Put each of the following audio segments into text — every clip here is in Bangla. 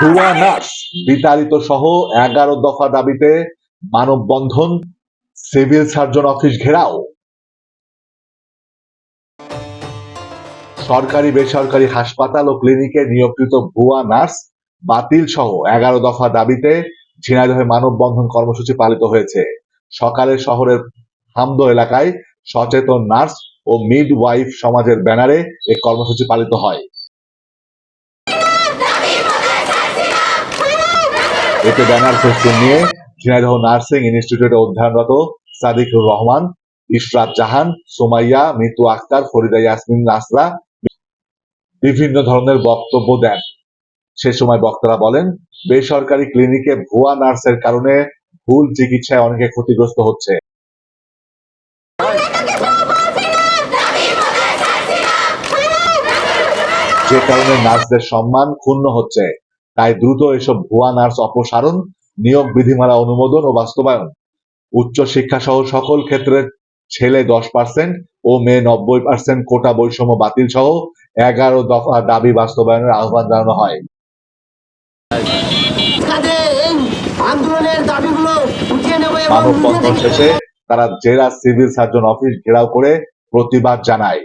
ভুয়া নার্স বিতাড়িত সহ এগারো দফা দাবিতে মানববন্ধন সিভিল সার্জন অফিস ঘেরাও। সরকারি বেসরকারি হাসপাতাল ও ক্লিনিকে নিয়োগকৃত ভুয়া নার্স বাতিল সহ এগারো দফা দাবিতে ঝিনাইদহে মানববন্ধন কর্মসূচি পালিত হয়েছে। সকালে শহরের হামদো এলাকায় সচেতন নার্স ও মিড ওয়াইফ সমাজের ব্যানারে এই কর্মসূচি পালিত হয়। এতে ব্যানার ফেস্টুন নিয়ে ঝিনাইদহ নার্সিং ইনস্টিটিউটে অধ্যয়নরত সাদিকুর রহমান, ইশরাত জাহান, সোমাইয়া, মিতু আক্তার, ফরিদা ইয়াসমিন নাসরা বিভিন্ন ধরনের বক্তব্য দেন। সে সময় বক্তারা বলেন, বেসরকারি ক্লিনিকে ভুয়া নার্সের কারণে ভুল চিকিৎসায় অনেকে ক্ষতিগ্রস্ত হচ্ছে। যে কারণে নার্সদের সম্মান ক্ষুণ্ণ হচ্ছে। তাই দ্রুত এসব ভুয়া নার্স অপসারণ নিয়োগ বিধিমালা অনুমোদন ও বাস্তবায়ন। উচ্চ শিক্ষা সহ সকল ক্ষেত্রে ছেলে দশ পার্সেন্ট ও মেয়ে নব্বই পার্সেন্ট কোটা বৈষম্য বাতিল সহ এগারো দফা দাবি বাস্তবায়নের আহ্বান জানানো হয়। মানববন্ধন শেষে তারা জেলা সিভিল সার্জন অফিস ঘেরাও করে প্রতিবাদ জানায়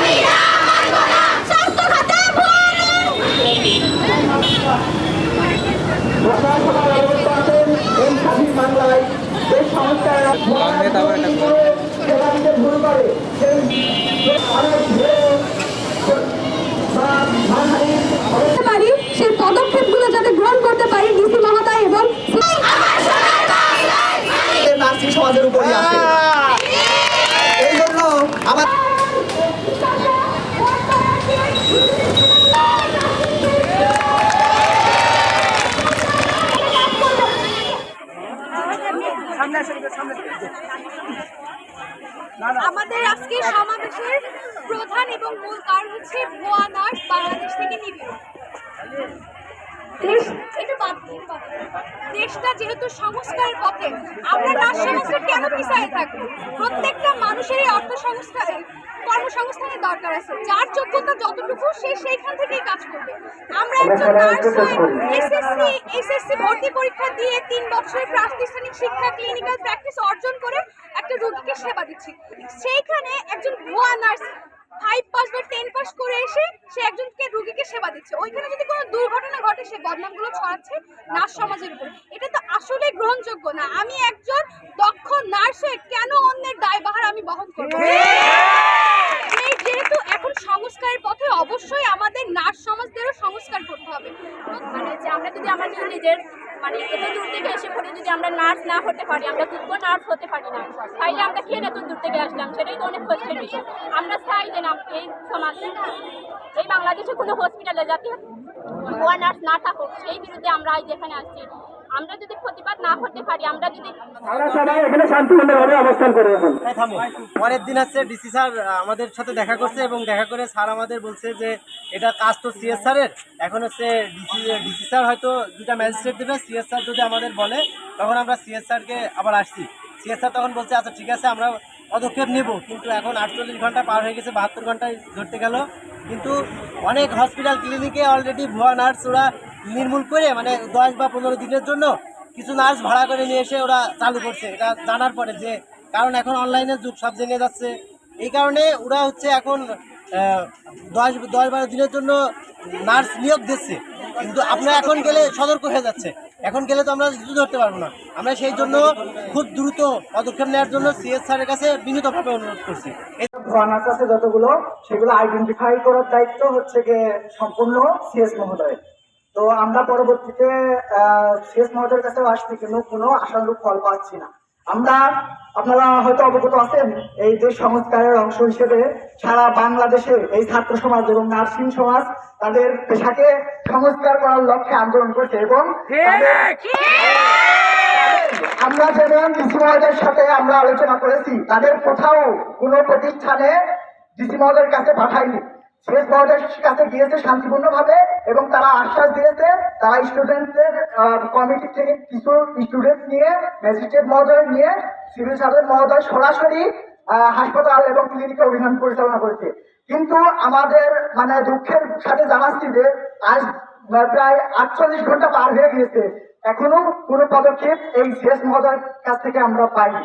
এই স্বাধীন বাংলায় যে সংস্কার সেটা দিতে ভুল করে সেই অনেক করতে পারি সেই পদক্ষেপগুলো যাতে গ্রহণ করতে পারি ডিসি মহোদয় এবং নার্সিং সমাজের উপরই আসে এই জন্য আমার আমাদের আজকে সমাবেশের প্রধান এবং মূল কারণ হচ্ছে ভুয়া নার্স বাংলাদেশ থেকে নিবে। দেশ এটা বাদ দিন, বাদ দিন। দেশটা যেহেতু সংস্কারের পথে আমরা নার্স সমাজটা কেন পিছিয়ে থাকব? প্রত্যেকটা মানুষেরই অর্থ সংস্কারে কর্মসংস্থানের দরকার আছে। যার যোগ্যতা যতটুকু সে সেইখান থেকেই কাজ করবে। একজন নার্স এসএসসি এসএসসি ভর্তি পরীক্ষা দিয়ে তিন বছরের প্রাতিষ্ঠানিক শিক্ষা ক্লিনিক্যাল প্র্যাকটিস অর্জন করে একটা রোগীকে সেবা দিচ্ছি। সেইখানে একজন ভুয়া নার্স ফাইভ পাস বা টেন পাস করে এসে সে একজনকে রোগীকে সেবা দিচ্ছে। ওইখানে যদি কোনো দুর্ঘটনা ঘটে সে বদনামগুলো ছড়াচ্ছে নার্স সমাজের উপর। এটা তো আসলে গ্রহণযোগ্য না। আমি একজন দক্ষ নার্স হয়ে কেন অন্যের দায়ভার আমি বহন করব এই যেহেতু এখন সংস্কারের পথে অবশ্যই আমাদের নার্স সমাজদেরও সংস্কার করতে হবে মানে যে যদি নিজের মানে এত দূর থেকে এসে পড়ে যদি আমরা নার্স না হতে পারি, আমরা যোগ্য নার্স হতে পারি না। তাইলে আমরা কেন এত দূর থেকে আসলাম? সেটাই তো অনেক কষ্টের বিষয়। আমরা চাই যে না, এই সমাজে, এই বাংলাদেশে কোনো হসপিটালে যাতে ভুয়া নার্স না থাকুক, সেই বিরুদ্ধে আমরা আজ এখানে আসছি। আমরা যদি প্রতিবাদ না করতে পারি আমরা যদি আমরা সবাই এখানে শান্তিপূর্ণভাবে অবস্থান করে এখন। পরের দিন হচ্ছে ডিসি স্যার আমাদের সাথে দেখা করছে এবং দেখা করে স্যার আমাদের বলছে যে এটা কাজ তো সিএস স্যারের। এখন হচ্ছে ডিসি ডিসি স্যার হয়তো দুটা ম্যাজিস্ট্রেট দেবে। সিএস স্যার যদি আমাদের বলে তখন আমরা সিএস স্যারকে আবার আসছি। সিএস স্যার তখন বলছে আচ্ছা ঠিক আছে আমরা পদক্ষেপ নেব। কিন্তু এখন আটচল্লিশ ঘণ্টা পার হয়ে গেছে বাহাত্তর ঘন্টায় ধরতে গেল। কিন্তু অনেক হসপিটাল ক্লিনিকে অলরেডি ভুয়া নার্স ওরা নির্মূল করে মানে দশ বা পনেরো দিনের জন্য কিছু নার্স ভাড়া করে নিয়ে এসে ওরা চালু করছে। এটা জানার পরে যে, কারণ এখন অনলাইনের যুগ, সব জেনে যাচ্ছে। এই কারণে ওরা হচ্ছে এখন দশ দশ বারো দিনের জন্য নার্স নিয়োগ দিচ্ছে। কিন্তু আপনারা এখন গেলে সতর্ক হয়ে যাচ্ছে। এখন গেলে তো আমরা কিছু ধরতে পারব না। আমরা সেই জন্য খুব দ্রুত পদক্ষেপ নেওয়ার জন্য সিএস স্যারের কাছে বিনীতভাবে অনুরোধ করছি। যতগুলো, সেগুলো আইডেন্টিফাই করার দায়িত্ব হচ্ছে গিয়ে সম্পূর্ণ সিএস মহোদয়। তো আমরা পরবর্তীতে শেষ মহোদয়ের কাছেও আসছি কিন্তু কোনো আশানুরূপ ফল পাচ্ছি না। আমরা আপনারা হয়তো অবগত আছেন এই যে সংস্কারের অংশ হিসেবে সারা বাংলাদেশে এই ছাত্র সমাজ এবং নার্সিং সমাজ তাদের পেশাকে সংস্কার করার লক্ষ্যে আন্দোলন করছে এবং আমরা যেমন ডিসি মহোদয়ের সাথে আমরা আলোচনা করেছি তাদের কোথাও কোনো প্রতিষ্ঠানে ডিসি মহোদয়ের কাছে পাঠায়নি শেষ মহোদয়ের কাছে গিয়েছে শান্তিপূর্ণভাবে এবং তারা আশ্বাস দিয়েছে, তারা স্টুডেন্টদের কমিটি থেকে কিছু স্টুডেন্ট নিয়ে ম্যাজিস্ট্রেট মহোদয় নিয়ে সিভিল সার্জন মহোদয় সরাসরি হাসপাতাল এবং ক্লিনিকে অভিযান পরিচালনা করেছে। কিন্তু আমাদের মানে দুঃখের সাথে জানাচ্ছি যে আজ প্রায় আটচল্লিশ ঘণ্টা পার হয়ে গিয়েছে। এখনও কোনো পদক্ষেপ এই শেষ মহোদয়ের কাছ থেকে আমরা পাইনি।